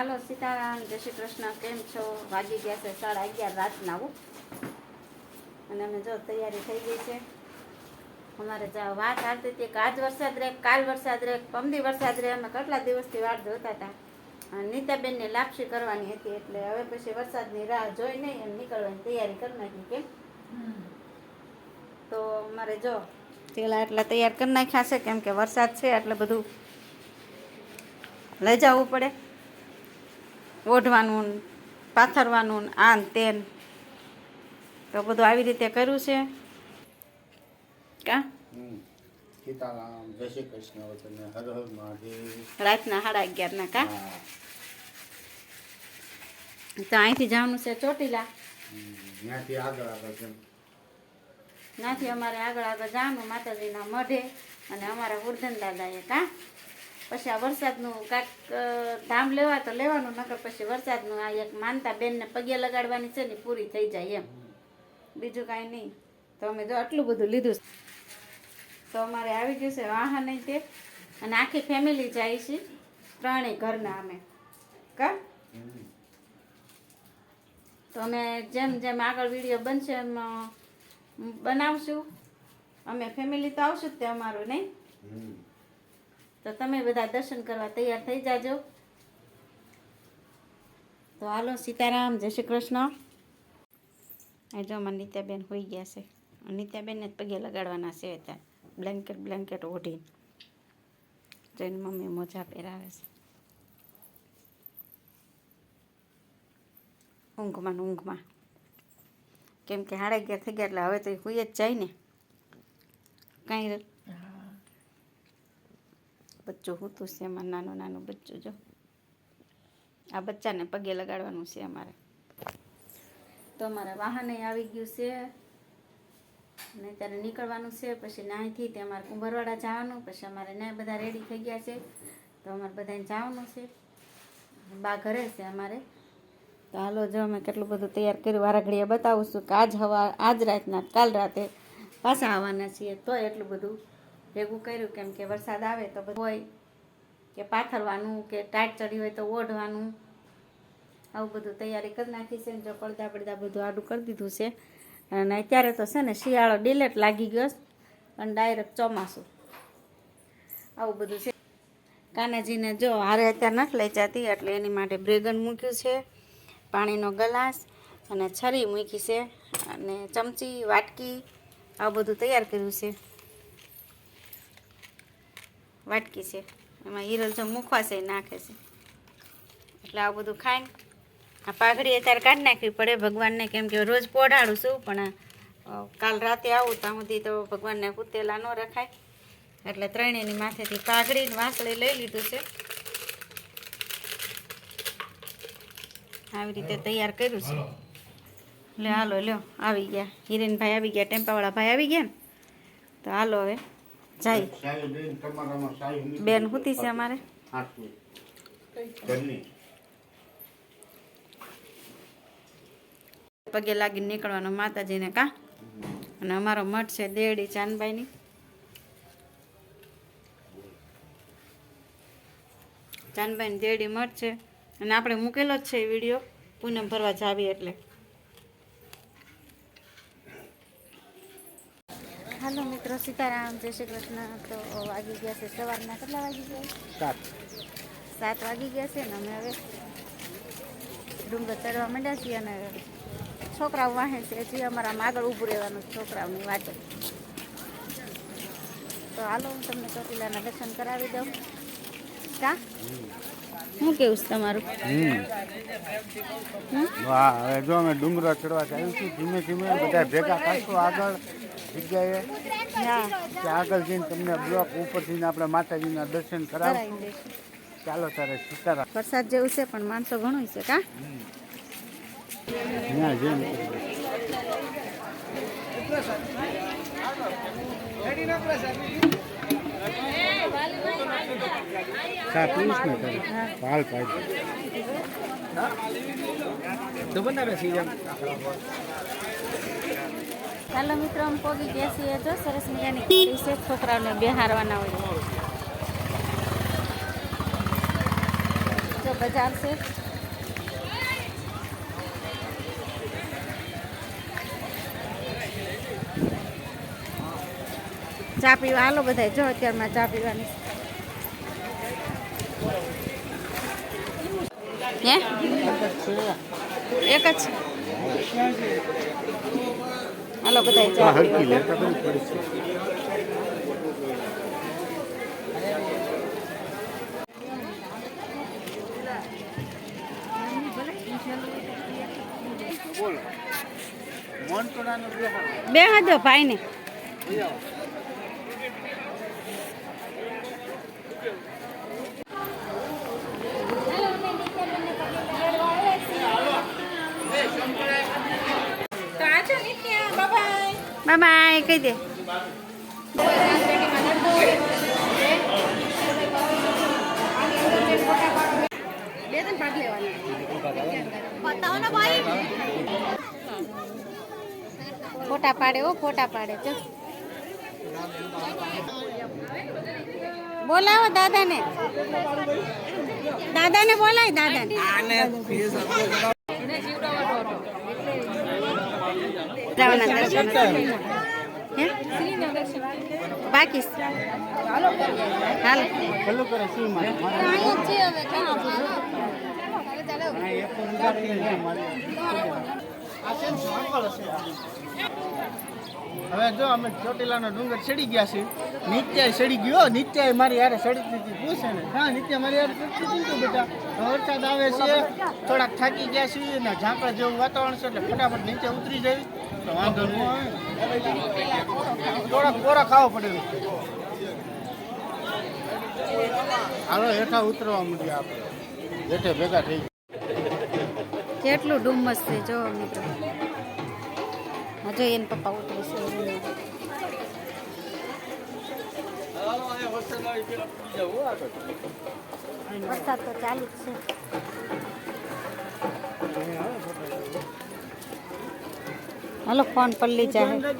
હાલો સીતારામ, જય શ્રી કૃષ્ણ, કેમ છો? વાગી ગયા છે સાડા અગિયાર રાતના આવું અને અમે જો તૈયારી થઈ ગઈ છે. અમારે જ્યાં વાત આવતી હતી કે આજ વરસાદ રહે કાલ વરસાદ રહે પમદી વરસાદ રહે અમે કેટલા દિવસથી વાટ જોતા હતા. નીતાબેનને લાપસી કરવાની હતી, એટલે હવે પછી વરસાદની રાહ જોઈ નહીં, એમ નીકળવાની તૈયારી કરી નાખી, કેમ? તો અમારે જો, પેલા એટલા તૈયાર કરી નાખ્યા છે, કેમ કે વરસાદ છે, એટલે બધું લઈ જવું પડે. ઓઢવાનું પાથરવાનું ને તેન. તો બધું આવી રીતે કર્યું છે. કા? સીતારામ જય શ્રી કૃષ્ણ વતને હર હર મહાદેવ. રાતના સાડા અગિયારના કા. તો અહીંથી જવાનું છે ચોટીલા. ત્યાંથી આગળ આગળ કેમ ત્યાંથી અમારે આગળ આગળ જવાનું માતાજીના મઢે અને અમારા વર્ધન દાદાએ કા? પછી આ વરસાદનું કાંઈક ધામ લેવા તો લેવાનું, નકર પછી વરસાદનું આ એક માનતા બેનને પગે લગાડવાની છે ને પૂરી થઈ જાય એમ. બીજું કાંઈ નહીં. તો અમે જો આટલું બધું લીધું. તો અમારે આવી ગયું છે વાહન તે. અને આખી ફેમિલી જાય છે. ત્રણેય ઘરના અમે. કા? તો અમે જેમ જેમ આગળ વીડિયો બનશે એમ બનાવશું. અમે ફેમિલી તો આવશું જ તે અમારું, નહીં. તો તમે બધા દર્શન કરવા તૈયાર થઈ જાજો. તો હાલો, સીતારામ, જય શ્રી કૃષ્ણ. આ જો મને નિત્યાબેન હોઈ ગયા છે. નિત્યાબેનને જ પગે લગાડવાના છે ત્યાં બ્લેન્કેટ બ્લેન્કેટ ઓઢીને. જઈને મમ્મી મોજા પહેરાવે છે. ઊંઘમાં ને ઊંઘમાં. કેમ કે સાડા અગિયાર થઈ ગયા, એટલે હવે તો એ હોઈ જ જાય ને. કાંઈ બચ્ચું હૂતું છે, એમાં નાનું નાનું બચ્ચું જો. આ બચ્ચાને પગે લગાડવાનું છે અમારે. તો અમારે વાહને આવી ગયું છે. ને ત્યારે નીકળવાનું છે, પછી નાહીથી તે અમારે કુંભરવાડા જવાનું, પછી અમારે ના બધા રેડી થઈ ગયા છે. તો અમારે બધાને જવાનું છે. બા ઘરે છે અમારે. તો હાલો, જો અમે કેટલું બધું તૈયાર કર્યું, વારાઘડીએ બતાવું છું કે આજ હવા, આજ રાતના, કાલ રાતે પાછા આવવાના છીએ. તો એટલું બધું ભેગું કર્યું કેમ કે વરસાદ આવે તો બધું હોય. કે પાથરવાનું, કે ટાઈટ ચડી હોય તો ઓઢવાનું. આવું બધું તૈયારી કરી નાખી છે જો પડદા પડદા બધું આડું કરી દીધું છે. અને અત્યારે તો છે ને શિયાળો ડિલેટ લાગી ગયો અને ડાયરેક્ટ ચોમાસું. આવું બધું છે. કાનાજીને જો હારે અત્યારે નથી લઈ જતી એટલે એની માટે બ્રેગન મૂક્યું છે, પાણીનો ગ્લાસ અને છરી મૂકી છે અને ચમચી, વાટકી, આવું બધું તૈયાર કર્યું છે. વાટકી છે. એમાં હિરલ જો મૂકવા છે એ નાખે છે. એટલે આવું બધું ખાઈને આ પાઘડી અત્યારે કાઢી નાખવી પડે. ભગવાનને કેમ કે રોજ પોઢાડું છું પણ કાલ રાતે આવું ત્યાં સુધી તો ભગવાનને કૂતેલા ન રખાય. એટલે ત્રણેયની માથેથી પાઘડી વાંસળી લઈ લીધું છે. આવી રીતે તૈયાર કર્યું છે. લે હાલો લ્યો આવી ગયા. હિરેનભાઈ આવી ગયા ટેમ્પાવાળા ભાઈ આવી ગયા ને? તો હાલો હવે. જાય બેન હુતી છે અમારે. પગે લાગીને નીકળવાનો માતાજીને કા? અને અમારો મઠ છે દેડી ચાંદબાઈની. ચાંદબાઈની દેડી મઠ છે. અને આપણે મૂકેલો જ છે એ વીડિયો. પૂનમ ભરવા જાવી એટલે. હાલો મિત્રો સીતારામ જય શ્રી કૃષ્ણ. તો વાગી ગયા છે સવારના કેટલા વાગી ગયા? સાત. સાત વાગી ગયા છે ને અમે હવે ડુંગર ચડવા માંડ્યા છીએ અને છોકરાઓ વાહે છે. હજી અમારા આગળ ઊભું રહેવાનું છે છોકરાઓની વાટે તો હાલો હું તમને ચોટીલાના દર્શન કરાવી દઉં. કા? શું કેવું છે તમારું? હમ? વાહ હવે જો અમે ડુંગરા ચડવા આવ્યું છું ધીમે ધીમે બધા ભેગા થશું આગળ જગ્યાએ? હા કે આગળ જઈને તમને બ્લોક ઉપરથી આપણે માતાજીના દર્શન કરાવી? ચાલો તારે સીતારામ. વરસાદ જેવું છે પણ માણસો ઘણું છે કા? ત્યાં જઈને. ચા ને તારે હાલ પાડી ચાલો મિત્રો આમ પોગી ગયા છીએ. તો સરસ મજાની વિશેષ છોકરાઓને બેહારવાના હોય. જો બજાર છે. ચા પીવા હાલો બધા જો અત્યારમાં ચા પીવાની. હે? એક જ હાલો બધા ચા બે હાજો ભાઈ ને બાય બાય કહી દે. ફોટા પાડે હો ફોટા પાડે. ચો બોલાવો દાદાને. દાદાને બોલાય દાદાને. જવાના દર્શન હે? બાકી છે. હાલ પેલું હવે જો અમે ચોટીલાનો ડુંગર ચડી ગયા છીએ. નિત્યાય ચડી ગયો. નિત્યાય મારી યારે ચડી હતી પૂછે ને. હા, નિત્યા મારી યારે ચડતી હતી બેટા. વરસાદ આવે છે. થોડાક થાકી ગયા છીએ ને ઝાંકડા જેવું વાતાવરણ છે એટલે ફટાફટ નીચે ઉતરી જાય તો વાંધો ન આવે. થોડાક કોરા ખાવો પડે. હાલો, હેઠા ઉતરવા માંડ્યા આપણે. હેઠે ભેગા થઈ કેટલું ડુમ્મસ છે, જો મિત્રો. હજુ એને પપ્પા ઉતરે છે. વરસાદ તો ચાલુ જ છે. હલો, ફોન પલ્લી જાય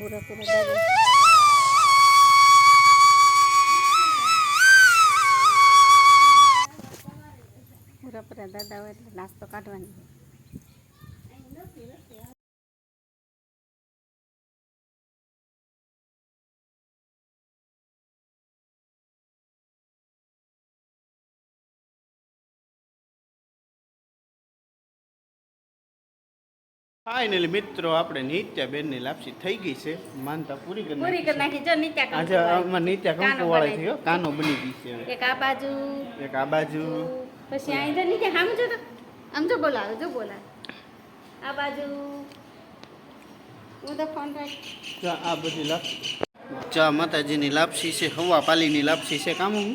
પૂરા દાદા પૂરા પૂરા દાદા હોય એટલે નાસ્તો કાઢવાની. ફાઇનલી મિત્રો આપણે નિત્યા બેનની લાપસી થઈ ગઈ છે. માનતા પૂરી કરી પૂરી કરી નાખી જો નિત્યા આજે આમાં નિત્યા કંકુ વાળી થયો કાનો બની ગઈ છે એક આ બાજુ. એક આ બાજુ. પછી અહીં જો નિત્યા આમ જો તો. આમ જો બોલાવે જો બોલાવે. આ બાજુ. હું તો ફોન રાખ. ચા આ બધી લાપસી. ચા માતાજીની લાપસી છે હવા પાલીની લાપસી છે કામ હું?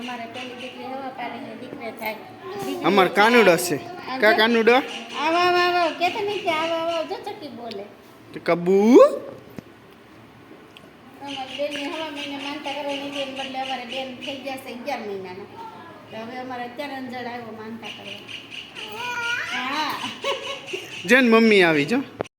અમારે પેલી દીકરી હવા પાલીની દીકરી થાય. અમાર કાનુડો છે. કા કાનુડો? આવો આવો આવો કે આવો આવો જો ચકી બોલે. કબુ બેન હવા મહિને માનતા કરવાની હતી એને બદલે અમારે બેન થઈ ગયા છે અગિયાર મહિનાના. તો હવે અમારે અત્યારે અંજળ આવ્યો માનતા કરવા. હા. જેન મમ્મી આવી જો.